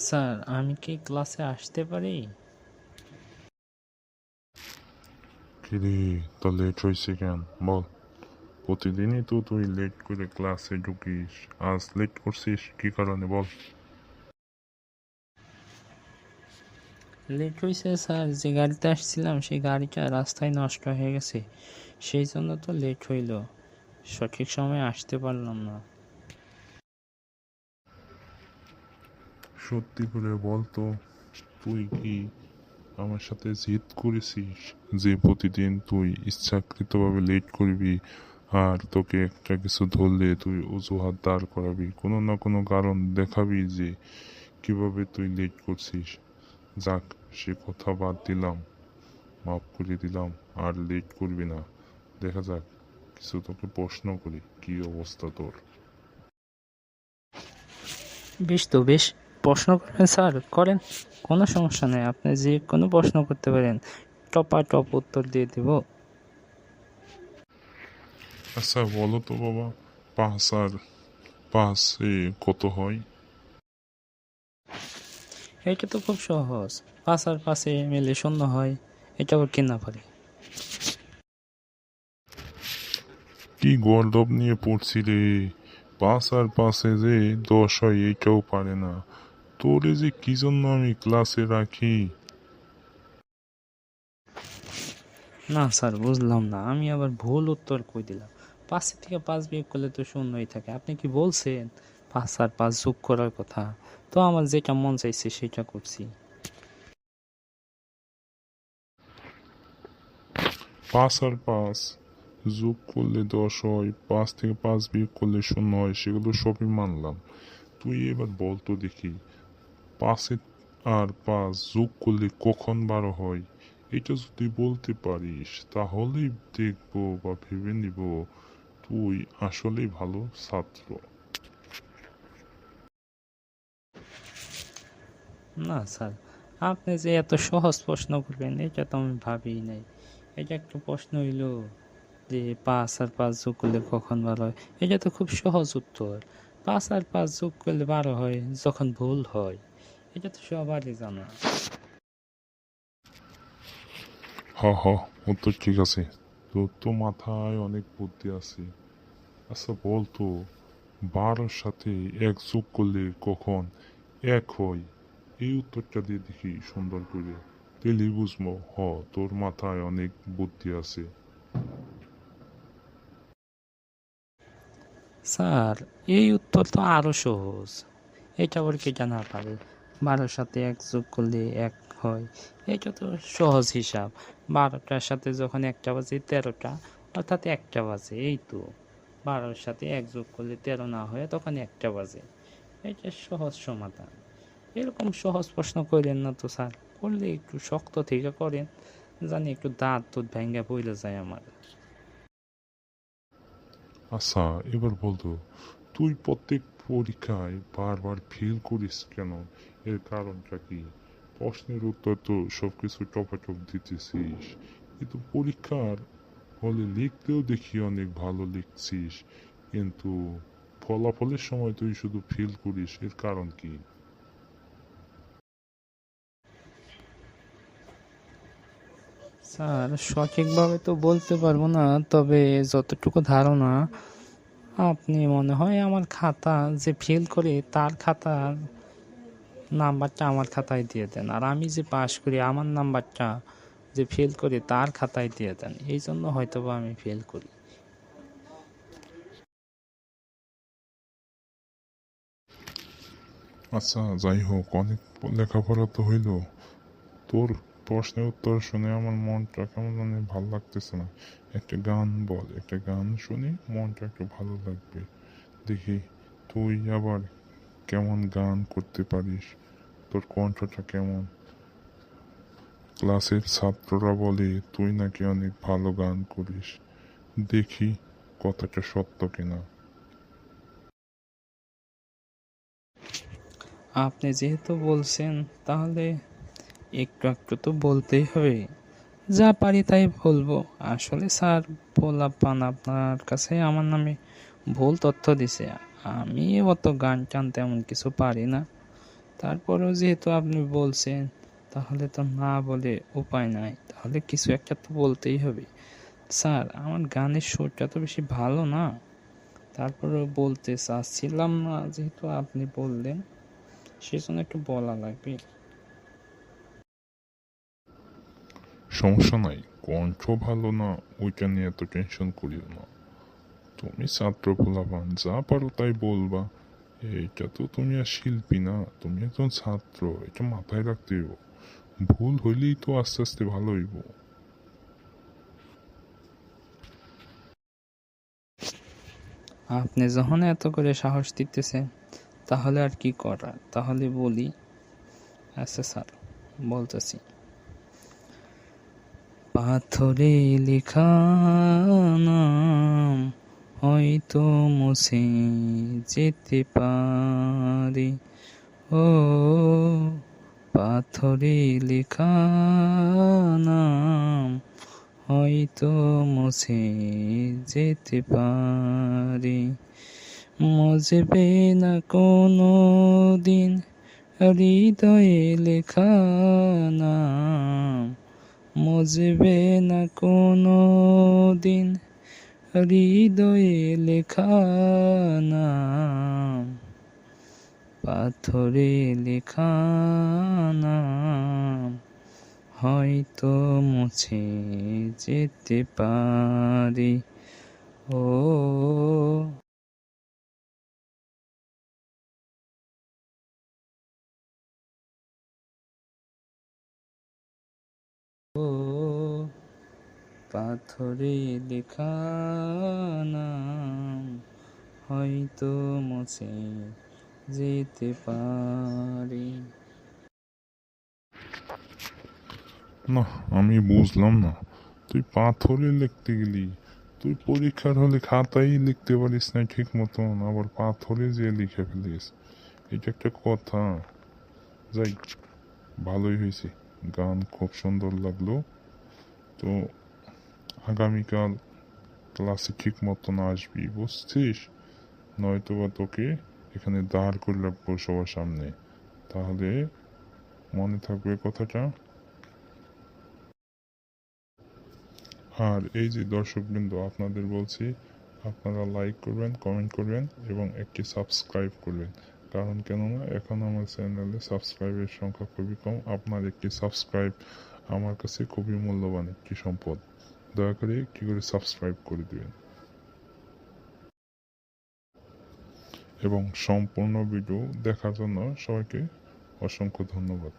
Sir আমি কি ক্লাসে আসতে পারি? কিরে তা লেট হয়েছে কেন? বল। প্রতিদিনই তো তুই লেট করে ক্লাসে ঢুকিস। আজ লেট করছিস কি কারণে বল? লেট হয়েছে স্যার যে গাড়িতে আসছিলাম সেই গাড়িটা রাস্তায় নষ্ট হয়ে গেছে। সেই জন্য তো লেট হইল। সঠিক সময়ে আসতে পারলাম না। সত্যি করে বলতো তুই কি আমার সাথে জিদ করেছিস যে প্রতিদিন তুই ইচ্ছাকৃতভাবে লেট করবি আর তোকে একটা কিছু ধরলে তুই অজুহাত দাঁড় করাবি? কোনো না কোনো কারণ দেখাবি যে কীভাবে তুই লেট করছিস। যাক, সে কথা বাদ দিলাম, মাফ করে দিলাম, আর লেট করবি না। দেখা যাক, কিছু তোকে প্রশ্ন করি, কি অবস্থা তোর? বেশ তো, বেশ। প্রশ্ন করবেন স্যার করেন। কোনো সমস্যা নেই আপনি যে কোনো প্রশ্ন করতে পারেন। টপা টপ উত্তর দিয়ে দেব। আচ্ছা বলো তো বাবা পাঁচ আর পাঁচ কত হয়? এটা তো খুব সহজ। পাঁচ আর পাশে মিলে শূন্য হয়। এটা আবার কিনা পারে? কি গর্দব নিয়ে পড়ছি রে? পাঁচ আর পাঁচে যে দশ হয় এইটাও পারে না। তোরে যে কি জন্য আমি ক্লাসে রাখি? না স্যার বুঝলাম না। আমি আবার ভুল উত্তর কই দিলাম? পাঁচের থেকে পাঁচ বিয়োগ করলে তো শূন্যই থাকে। আপনি কি বলছেন? পাঁচ আর পাঁচ যোগ করার কথা। তো আমার যেটা মন চাইছে সেটা করছি। পাঁচ আর পাঁচ যোগ করলে দশ হয় পাঁচ থেকে পাঁচ বিয়োগ করলে শূন্য হয় সেগুলো সবই মানলাম। তুই এবার বল তো দেখি। পাঁচে আর পাঁচ যোগ করলে কখন বারো হয়? এটা যদি বলতে পারিস, তাহলেই দেখব বা ভেবে নিব। তুই আসলেই ভালো ছাত্র। না, স্যার। আপনি যে এত সহজ প্রশ্ন করবেন এটা তো আমি ভাবিই নাই। এটা একটা প্রশ্ন হইল যে পাঁচ আর পাঁচ যোগ করলে কখন বারো হয়? এটা তো খুব সহজ উত্তর। পাঁচ আর পাঁচ যোগ করলে বারো হয় যখন ভুল হয়। এটা তো সবারই জানা। হ হ উত্তর ঠিক আছে। তোর তো মাথায় অনেক বুদ্ধি আছে। আচ্ছা বল বারোর সাথে এক যোগ করলে কখন এক হয়? এই উত্তরটা দিয়ে দেখি সুন্দর করে। তেলি বুঝব হ তোর মাথায় অনেক বুদ্ধি আছে। স্যার এই উত্তর তো আরও সহজ। এটা আবার কে জানা পারে বারোর সাথে এক যোগ করলে এক হয়। এটা তো সহজ হিসাব। বারোটার সাথে যখন একটা বাজে তেরোটা, অর্থাৎ একটা বাজে, এই তো। বারোর সাথে এক যোগ করলে তেরো না হয়ে তখন একটা বাজে। এটা সহজ সমাধান। এরকম সহজ প্রশ্ন করেন না তো স্যার। করলে একটু শক্ত থেকে করেন, জানি একটু দাঁত দুধ ভেঙ্গা বইলে যায় আমার। আচ্ছা এবার বলতো, তুই প্রত্যেক পরীক্ষায় বারবার ফেল করিস কেন? এর কারণটা কি? প্রশ্নের উত্তর তো সবকিছু টপাটপ দিতেছিস। কিন্তু পরীক্ষার হলে লিখতেও দেখি অনেক ভালো লিখছিস। কিন্তু ফলাফলের সময় তুই শুধু ফেল করিস, এর কারণ কি? স্যার, সঠিকভাবে তো বলতে পারব না, তবে যতটুকু ধারণা আপনি মনে হয় আমার খাতা যে ফেল করে, তার খাতার নাম্বারটা আমার খাতায় দিয়ে দেন। আর আমি যে পাশ করি, আমার নাম্বারটা যে ফেল করে, তার খাতায় দিয়ে দেন। এই জন্য হয়তো বা আমি ফেল করি। আচ্ছা যাই হোক, অনেক লেখাপড়া তো হইল। তোর প্রশ্নের উত্তর শুনে আমার মনটা কেমন মানে ভালো লাগতেছে না। একটা গান বল, একটা গান শুনে মনটা একটু ভালো লাগবে। দেখি, তুই আবার কেমন গান করতে পারিস? তোর কণ্ঠটা কেমন? ক্লাসের ছাত্ররা বলে, তুই নাকি অনেক ভালো গান করিস। দেখি, কথাটা সত্য কিনা। আপনি যেহেতু বলছেন, তাহলে একটু একটু তো বলতেই হবে। যা পারি তাই বলব। আসলে স্যার, পোলাপান আপনার কাছে আমার নামে ভুল তথ্য দিছে। আমি অত গান টান তেমন কিছু পারি না। তারপরেও যেহেতু আপনি বলছেন, তাহলে তো না বলে উপায় নাই। তাহলে কিছু একটা তো বলতেই হবে। স্যার, আমার গানের সুরটা তো বেশি ভালো না। তারপরেও বলতে চাচ্ছিলাম না, যেহেতু আপনি বললেন, সেজন্য একটু বলা লাগবে। সমস্যা নাই কণ্ঠ ভালো না ওইটা নিয়ে এত টেনশন করিও না। তুমি ছাত্র পোলাপান, যা পারো তাই বলবা। এইটা তো তুমি আর শিল্পী না, তুমি একজন ছাত্র, এটা মাথায় রাখতে হইব। ভুল হইলেই তো আস্তে আস্তে ভালো হইব। আপনি যখন এত করে সাহস দিতেছেন তাহলে আর কি করা? তাহলে বলি আচ্ছা স্যার, বলতেছি। পাথরে লেখা নাম হয়তো মুছে যেতে পারি। ও পাথরে লেখা নাম হয়তো মুছে যেতে পারি। মজবে না কোনো দিন হৃদয়ে লেখা নাম মজবে না কোনো দিন হৃদয়ে লেখা পাথরে লেখা হয়তো মুছে যেতে পারে ও পাথরে লেখা নাম হয়তো মুছে যেতে পারে। না, আমি বুঝলাম না। তুই পাথরে লিখতে গেলি, তুই পরীক্ষার হলে খাতায় লিখতে পারিস না ঠিক মতন, আবার পাথরে যে লিখে ফেলিস, এটা একটা কথা। যাই, ভালোই হয়েছে, গান খুব সুন্দর লাগল। তো আগামীকাল ক্লাসে ঠিক মতন আসবি বুঝছিস নয়তো বা তোকে এখানে দাঁড় করে রাখব সবার সামনে তাহলে মনে থাকবে কথাটা আর এই যে দর্শকবৃন্দ আপনাদের বলছি আপনারা লাইক করবেন কমেন্ট করবেন এবং একটি সাবস্ক্রাইব করবেন কারণ কেননা এখন আমার চ্যানেলে সাবস্ক্রাইবের সংখ্যা খুবই কম আপনার একটি সাবস্ক্রাইব আমার কাছে খুবই মূল্যবান একটি সম্পদ দয়া করে একটি করে সাবস্ক্রাইব করে দিবেন। এবং সম্পূর্ণ ভিডিও দেখার জন্য সবাইকে অসংখ্য ধন্যবাদ।